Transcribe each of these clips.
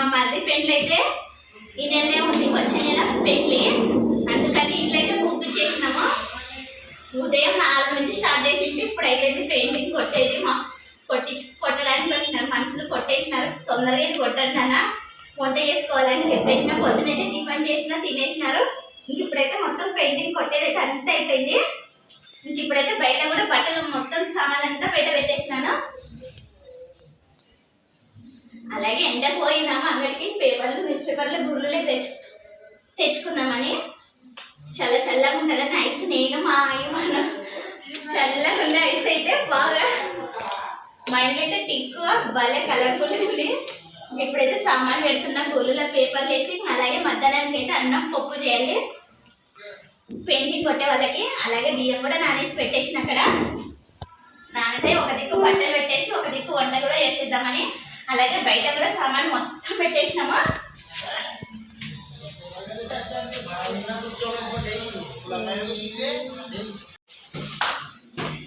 మా మరిది పెళ్ళి అయితే ఈ నెలనే ఉంది వచ్చే నెల పెళ్ళి. అందుకని ఇంట్లో అయితే పూర్తి చేసినాము. ఉదయం నాలుగు నుంచి స్టార్ట్ చేసింది ఇప్పుడు అయిపోయింది పెయింటింగ్ కొట్టేది మా కొట్టి కొట్టడానికి వచ్చినారు. మనుషులు కొట్టేసినారు. తొందరగా ఇది కొట్టండి వంట చేసుకోవాలని చెప్పేసిన పొద్దునైతే టిఫిన్ చేసిన తినేసినారు. ఇంక ఇప్పుడైతే మొత్తం పెయింటింగ్ కొట్టేది అయితే అంతా అయిపోయింది. ఇంక ఇప్పుడైతే బయట కూడా బట్టలు మొత్తం సామాన్ అంతా బయట పెట్టేసినాను. అలాగే ఎండ పోయినాము? అంగడికి పేపర్లు న్యూస్ పేపర్లు గుర్రులే తెచ్చు తెచ్చుకున్నామని. చల్ల చల్లగా ఉంటుందని ఐస్ నేను మా అయ్య చల్లగా ఉండే ఐస్ అయితే బాగా. మా ఇంట్లో అయితే టిక్కు భలే కలర్ఫుల్ ఉంది. ఇప్పుడైతే సామాన్ పెడుతున్నా గోలుల పేపర్లు వేసి అలాగే మధ్యాహ్నానికి అయితే అన్నం పప్పు చేయాలి. పెయింటింగ్ కొట్టే వాళ్ళకి అలాగే బియ్యం కూడా నానేసి పెట్టేసిన అక్కడ. నానైతే ఒక దిక్కు బట్టలు పెట్టేసి ఒక దిక్కు వంట కూడా చేసేద్దామని అలాగే బయట కూడా సామాన్ మొత్తం పెట్టేసినాము.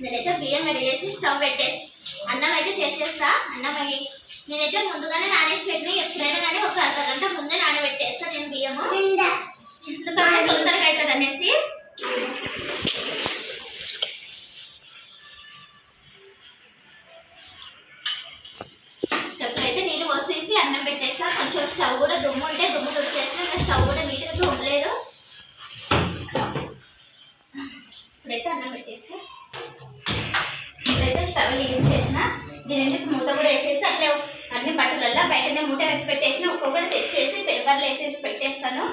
నేనైతే బియ్యం కడిగేసి స్టవ్ పెట్టేసి అన్నం అయితే చేసేస్తా. అన్నం అయ్యి నేనైతే ముందుగానే నానేసి పెట్టిన ఎప్పుడైనా కానీ ఒక అర్ధ గంట ముందే నానబెట్టేస్తా నేను బియ్యము. తొందరగా అవుతుంది అనేసి స్టవ్ కూడా దుమ్ము ఉంటే దుమ్ము తుడిచేసిన ఇంకా స్టవ్ కూడా నీట్గా దుమ్మలేదు. ఇప్పుడైతే అన్నం పెట్టేసి ఇప్పుడైతే స్టవ్ యూజ్ చేసిన దీని మూత కూడా వేసేసి అట్లే అన్ని బట్టలల్లో బయటనే మూట కట్టి పెట్టేసిన ఒక్కొక్కటి తెచ్చేసి పేపర్లు వేసేసి పెట్టేస్తాను.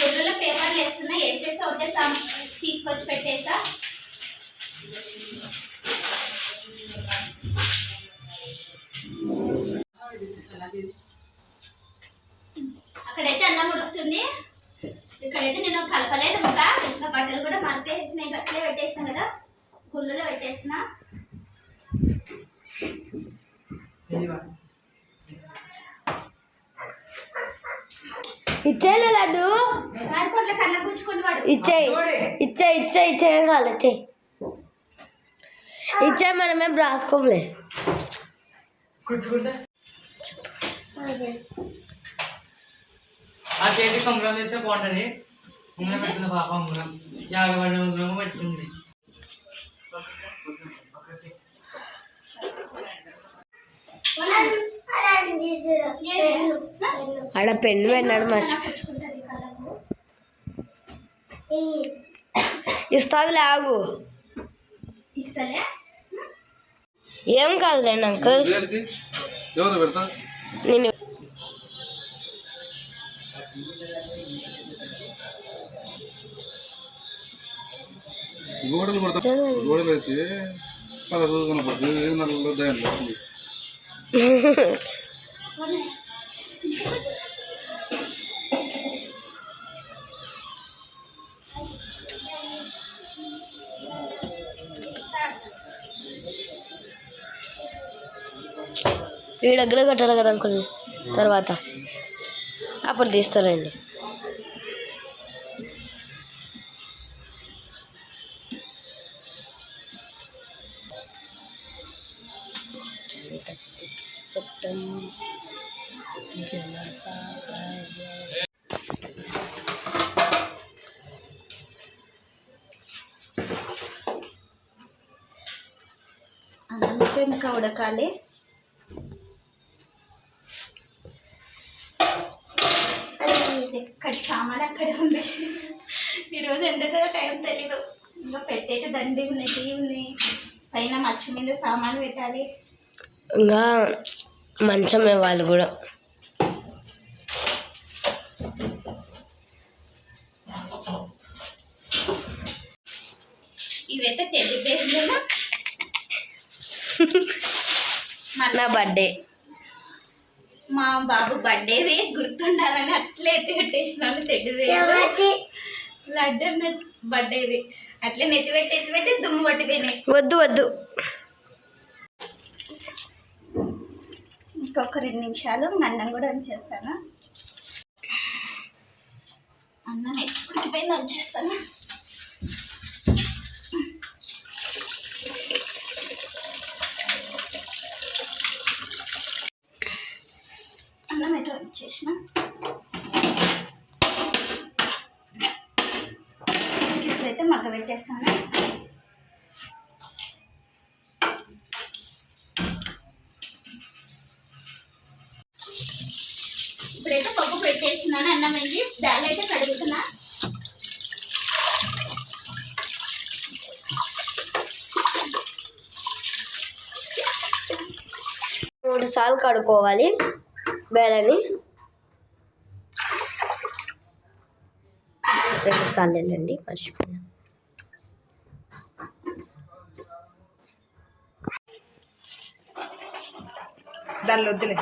గుర్రులో పేపర్లు వేస్తున్నా వేసేసి ఒకటే తీసుకొచ్చి పెట్టేసా. ఇచ్చేయి ఇచ్చే ఇచ్చే ఇచ్చేయం కావాలి? ఇచ్చేయి ఇచ్చే మనమేం రాసుకోలే. కూర్చుకుంటే. ఆ చేతి ఉంగరం చేస్తే బాగుంటుంది. ఉంగరం పెట్టింది పాప ఉంగరం యాభై పడిన ఉంగరం పెట్టుకుంది ఆడ పెన్ను పెట్టినాడు మర్చి ఇస్తుంది లాగు ఇస్తలే? ఏం కాదులే అంకుల్. నేను గోడలు పడతా గోడలు అయితే కలర్ కనపడుతుంది నల్ల దాని ఈ దగ్గర కట్టాలి కదా అంకుల్? తర్వాత. అప్పుడు తీస్తానండి. అన్నం అయితే ఇంకా ఉడకాలి ఎక్కడ సామాన్ అక్కడే ఉంది ఈరోజు ఎందుకో టైం తెలీదు ఇంకా పెట్టేట దండి ఉన్నాయి టీ ఉన్నాయి పైన మచ్చు మీద సామాన్ పెట్టాలి. ఇంకా మంచం ఇవ్వాలి కూడా. ఇవైతే టెడ్డి బేర్లేనా నా బర్త్డే మా బాబు బర్త్డేది గుర్తుండాలని అట్లే ఎత్తి పెట్టేసినాను తెడ్డి బేరు లడ్డు అన్నట్టు బర్త్డేది అట్లే నెత్తి పెట్టి ఎత్తి పెట్టి దుమ్ము పట్టిపోయినాయి. వద్దు వద్దు. ఇంకొక రెండు నిమిషాలు అన్నం కూడా ఉంచేస్తాను. అన్నం ఎప్పటికిపోయింది ఉంచేస్తాను. పెట్టేస్తున్నాను అన్నం వేసి దాల్ అయితే కడుగుతున్నా. మూడు సార్లు కడుక్కోవాలి బేలని. రెండు సార్లు వెళ్ళండి మర్చిపోయినా. దానిలో వద్దులే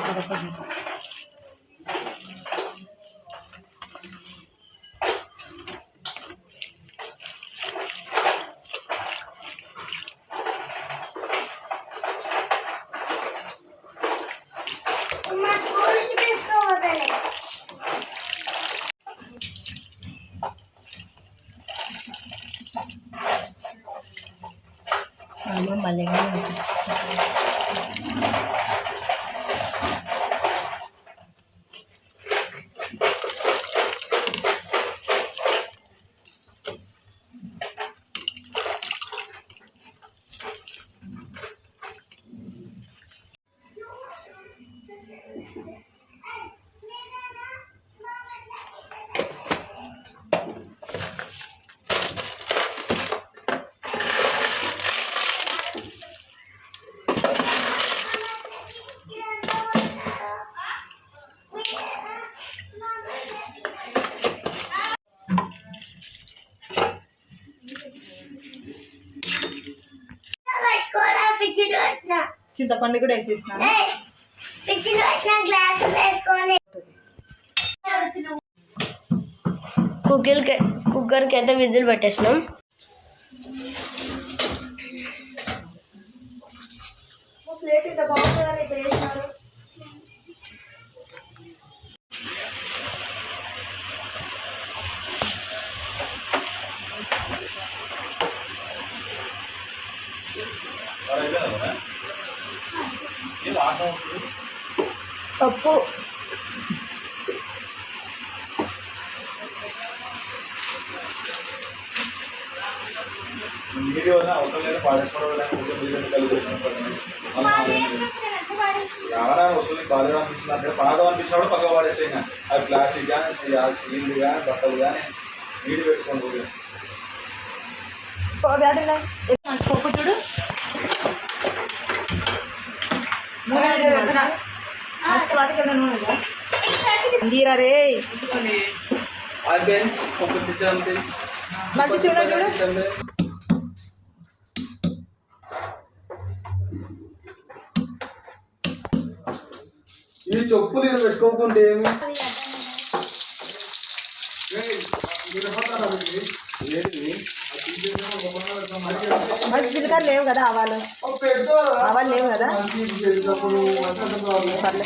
చింతపండు కూడా వేసేసిన కుక్కర్కి కుక్కర్కి అయితే విజిల్ పెట్టేసినాం. పప్పు వీడియో అవసరం లేదు పాడేసుకోవడం వీడియో కలిగి రావడానికి వస్తుంది బాధగా అనిపించింది అంటే పాదం అనిపించినప్పుడు పక్క పడేసాయి ఇంకా. అవి ప్లాస్టిక్ కానీ స్టీల్ కానీ బట్టలు కానీ నీటి పెట్టుకొని పోయి పప్పు చూడు ఇందిరా రే బెంచ్ ఒక చిచ్చరం బెంచ్ మాకు చూడ చూడు ఈ చెప్పులు నేను పెట్టుకోకుంటే ఏమి లేవు కదా ఆవాలు ఆవాలు లేవు కదా సర్లే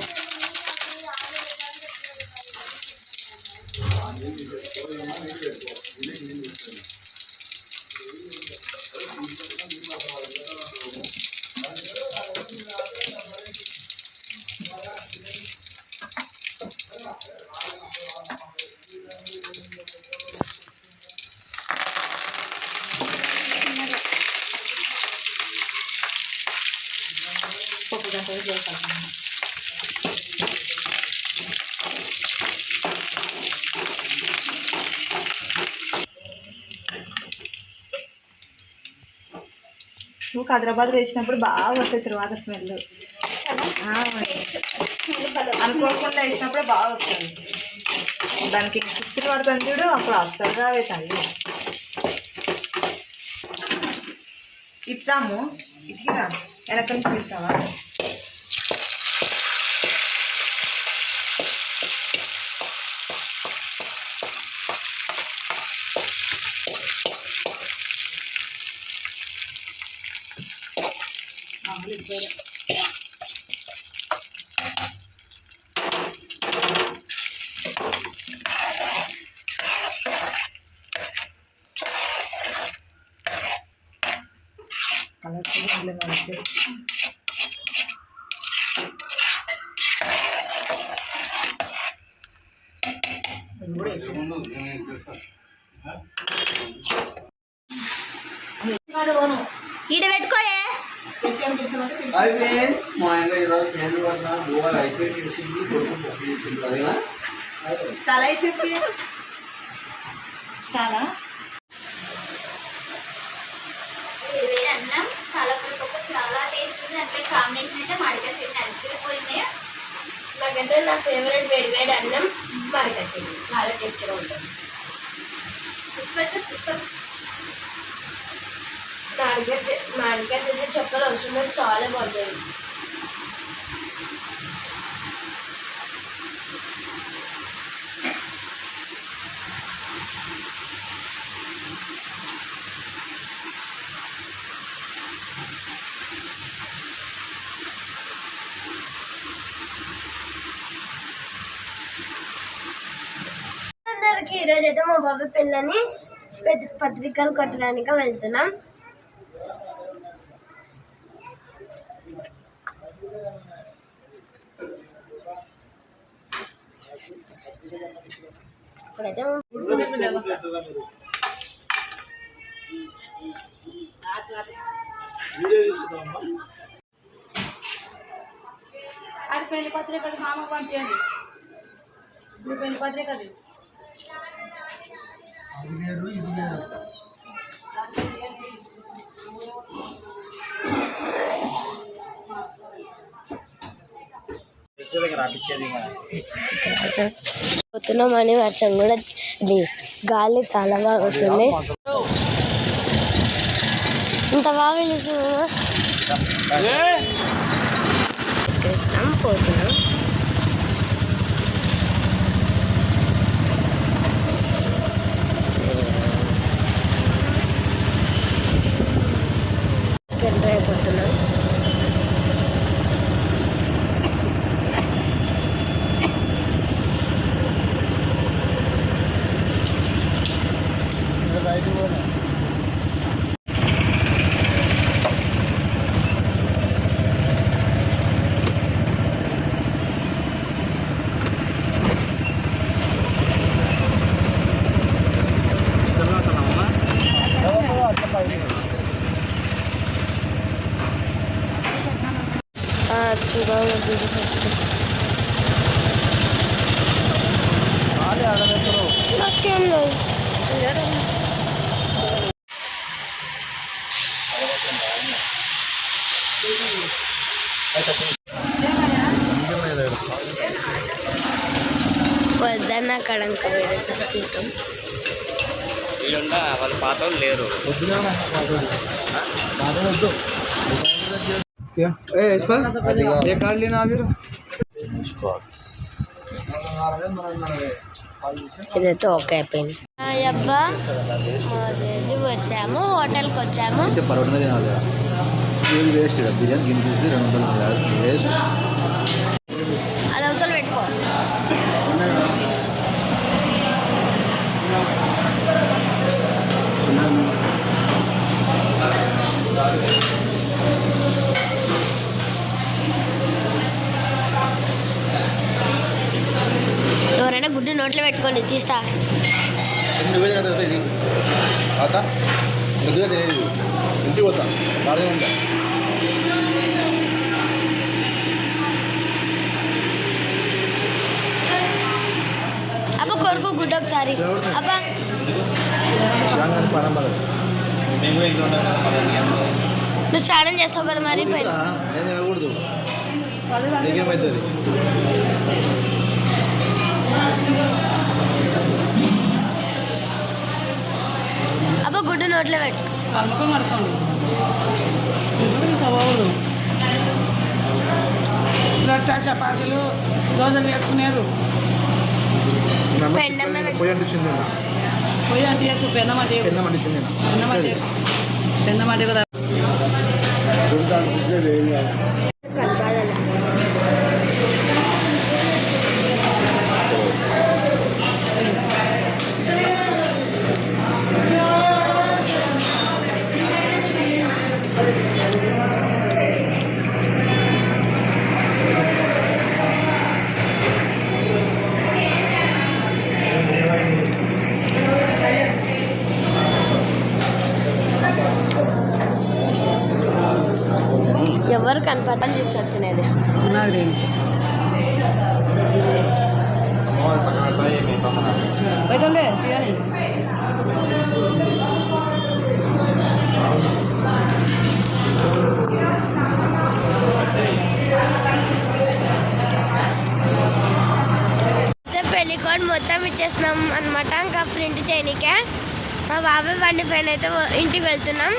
నువ్వు హైదరాబాద్ వేసినప్పుడు బాగా వస్తాయి తర్వాత స్మెల్. అనుకోకుండా వేసినప్పుడు బాగా వస్తుంది దానికి కుర్చీలు పడుతుంది చూడు అప్పుడు అస్సలు రావే తల్లి. ఇట్లాము ఇట్లా వెనక నుంచి తీస్తావా? కలర్ఫుల్ ఉంది మనకి కూడా ఈడ పెట్టుకోయే. హాయ్ ఫ్రెండ్స్ మా ఇంట్లో ఈరోజు ఫ్యాన్ వల్ల బోర్ అయితే చేసింది కొడుకు చేసింది అదేనా? చాలా చెప్పి చాలా. అన్నం పాలకూర చాలా టేస్ట్ ఉంది. కాంబినేషన్ అయితే మాడికాయ చట్నీ అదిరిపోయింది నాకంటే నా ఫేవరెట్ వేడి వేడి అన్నం మాడికాయ చట్నీ. చాలా టేస్ట్గా ఉంటుంది. అయితే సూపర్ మాడికాయ మాడికాయ చట్నీ చెప్పాలి అవసరం చాలా బాగుంటుంది. మా బాబు పిల్లని పెద్ద పత్రికలు కొట్టడానికి వెళ్తున్నాం. ఇప్పుడైతే అది పెళ్ళి పత్రిక అది పంపించండి ఇప్పుడు పెళ్ళి పత్రిక అది. పోతున్నామని వర్షం కూడా ఇది గాలి చాలా బాగా వస్తుంది ఇంత బాగా కృష్ణం పోతున్నాం. cuento luego. ఫస్ట్ నాకేం లేదు వద్దన్న కడంక వేరే తీస్తాం వాళ్ళ పాత లేరు. ఏ యశ్పాల్? ఏ కార్డు లేనా మీరు ఇదైతే ఓకే అయిపోయింది. అబ్బా. వచ్చాము హోటల్కి వచ్చాము. పరోటనే తినాలి వేస్ట్ బిర్యానీ గిన్నె రెండు వందలు వేస్ట్. నోట్లో పెట్టుకోండి తీస్తా. నువ్వే తినదు ఇది? తాత? కొద్దిగా తినేది ఇంటికి పోతా. బాగా ఉంటా. అబ్బా కొరకు గుడ్డు ఒకసారి. పనం నువ్వు స్నానం చేస్తావు కదా మరి పోయి. నేను తినకూడదు. నీకేమవుతుంది గుడ్డు నోట్లో పెట్టు రొట్టె చపాతీలు దోశలు వేసుకునేరు పెండమ్మ పెట్టు. పోయి అంటించింది పోయి అంటే నాకు తెలియదు అయితే మొత్తం ఇచ్చేసినాం అనమాట ఇంకా ప్రింట్ చేయనికే. మా బాబాయ్ బండి పైన అయితే ఇంటికి వెళ్తున్నాం.